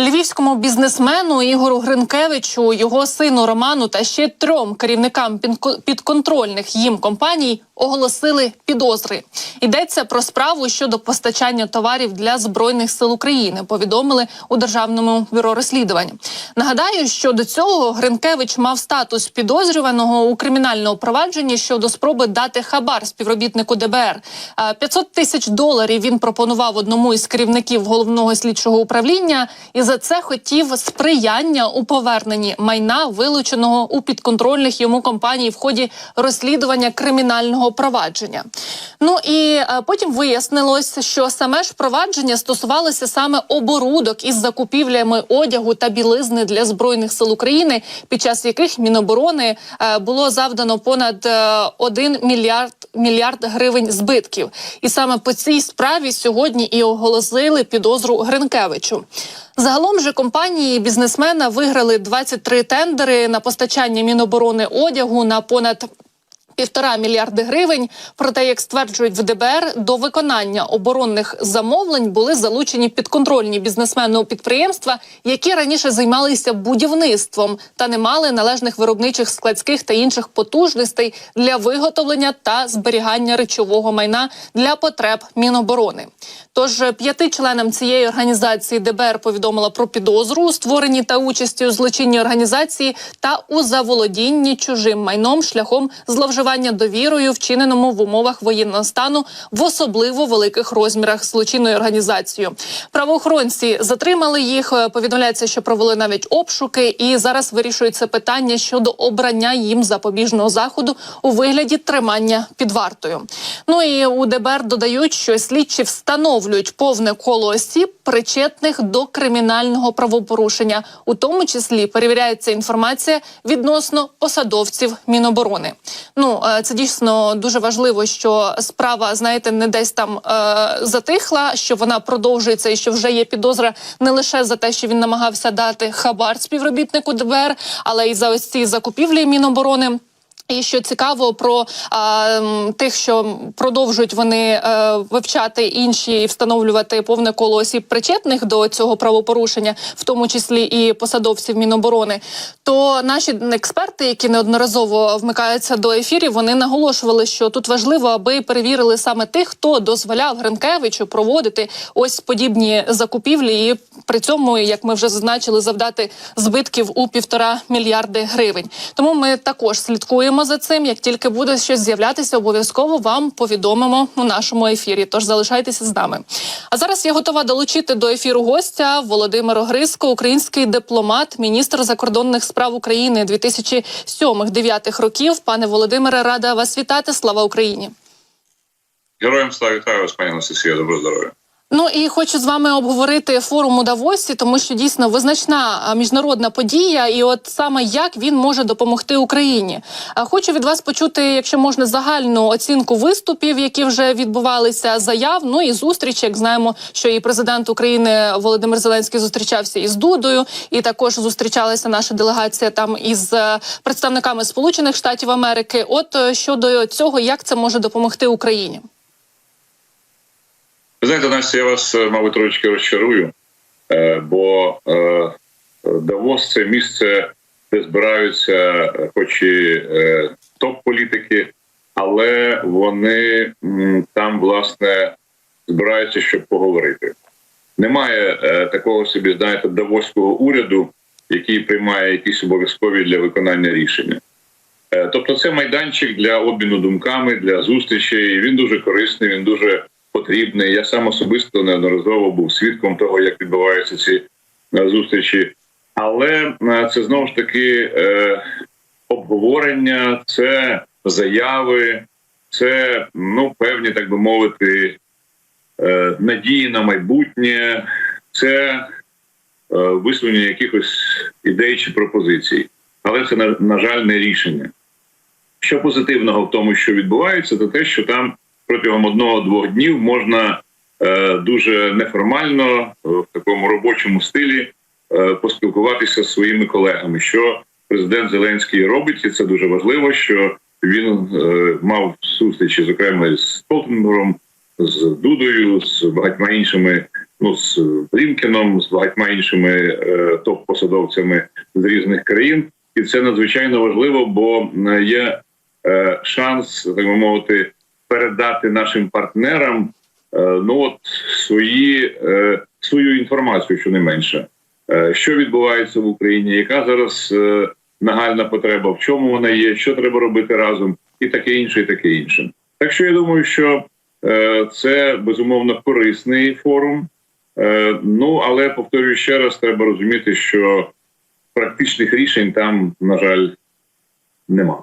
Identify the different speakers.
Speaker 1: Львівському бізнесмену Ігору Гринкевичу, його сину Роману та ще трьом керівникам підконтрольних їм компаній оголосили підозри. Йдеться про справу щодо постачання товарів для збройних сил України. Повідомили у державному бюро розслідувань. Нагадаю, що до цього Гринкевич мав статус підозрюваного у кримінальному провадженні щодо спроби дати хабар співробітнику ДБР. А, 500 тисяч доларів він пропонував одному із керівників головного слідчого управління, і за це хотів сприяння у поверненні майна, вилученого у підконтрольних йому компаній в ході розслідування кримінального провадження. Ну і е, потім вияснилось, що саме ж провадження стосувалося саме оборудок із закупівлями одягу та білизни для збройних сил України, під час яких Міноборони е, було завдано понад е, 1 мільярд мільярд гривень збитків. І саме по цій справі сьогодні і оголосили підозру Гринкевичу. Загалом же компанії бізнесмена виграли 23 тендери на постачання Міноборони одягу на понад Півтора мільярди гривень. Проте, як стверджують в ДБР, до виконання оборонних замовлень були залучені підконтрольні бізнесменного підприємства, які раніше займалися будівництвом та не мали належних виробничих складських та інших потужностей для виготовлення та зберігання речового майна для потреб Міноборони. Тож п'яти членам цієї організації ДБР повідомила про підозру у створенні та участі у злочинній організації та у заволодінні чужим майном шляхом зловживання довірою, вчиненому в умовах воєнного стану в особливо великих розмірах злочинною організацією. Правоохоронці затримали їх. е, Повідомляється, що провели навіть обшуки, і зараз вирішується питання щодо обрання їм запобіжного заходу у вигляді тримання під вартою. Ну і у ДБР додають, що слідчі встановлюють повне коло осіб, причетних до кримінального правопорушення, у тому числі перевіряється інформація відносно посадовців Міноборони. Ну е, це дійсно дуже важливо, що справа, знаєте, не десь там е, затихла, що вона продовжується, і що вже є підозра не лише за те, що він намагався дати хабар співробітнику ДБР, але й за ось ці закупівлі Міноборони. І що цікаво про а, тих, що продовжують вони е, вивчати інші і встановлювати повне коло осіб причетних до цього правопорушення, в тому числі і посадовців Міноборони, то наші експерти, які неодноразово вмикаються до ефірів, вони наголошували, що тут важливо, аби перевірили саме тих, хто дозволяв Гринкевичу проводити ось подібні закупівлі, і при цьому, як ми вже зазначили, завдати збитків у півтора мільярди гривень. Тому ми також слідкуємо за цим. Як тільки буде щось з'являтися, обов'язково вам повідомимо у нашому ефірі. Тож залишайтеся з нами. А зараз я готова долучити до ефіру гостя Володимир Огриско, український дипломат, міністр закордонних справ України 2007-2009 років. Пане Володимире, рада вас вітати. Слава Україні!
Speaker 2: Героям слава вітаю вас, пані Анастасія, доброго здоров'я.
Speaker 1: Ну і хочу з вами обговорити форум у Давосі, тому що дійсно визначна міжнародна подія, і от саме як він може допомогти Україні. А хочу від вас почути, якщо можна, загальну оцінку виступів, які вже відбувалися, заяв. Ну і зустріч. Як знаємо, що і президент України Володимир Зеленський зустрічався із Дудою, і також зустрічалася наша делегація там із е, представниками Сполучених Штатів Америки. От е, щодо цього, як це може допомогти Україні.
Speaker 2: Ви знаєте, Настя, я вас, е, мабуть, трошечки розчарую, е, бо е, Давос це місце, де збираються, хоч і топ-політики, але вони там, власне, збираються, щоб поговорити. Немає такого собі, знаєте, давоського уряду, який приймає якісь обов'язкові для виконання рішення. Тобто, це майданчик для обміну думками, для зустрічей. Він дуже корисний, він дуже потрібний. Я сам особисто неодноразово був свідком того, як відбуваються ці е, зустрічі. Але е, це знову ж таки е, обговорення, це заяви, це ну певні, так би мовити, надії на майбутнє, це висловлення якихось ідей чи пропозицій. Але це на жаль не рішення. Що позитивного в тому, що відбувається, то те, що там протягом одного-двох днів можна е, дуже неформально е, в такому робочому стилі е, поспілкуватися з своїми колегами. Що президент Зеленський робить, і це дуже важливо. Що він мав зустрічі, зокрема з Столтенбергом, з Дудою, з багатьма іншими ну з Блінкеном, з багатьма іншими е, топ-посадовцями з різних країн, і це надзвичайно важливо, бо є е, шанс, так би мовити, передати нашим партнерам е, ну от свої е, свою інформацію, що не менше, Е, що відбувається в Україні, яка зараз нагальна потреба, в чому вона є, що треба робити разом, і таке інше, і таке інше. Так що я думаю, що це безумовно корисний форум. Ну але повторюю ще раз, треба розуміти, що практичних рішень там, на жаль, нема.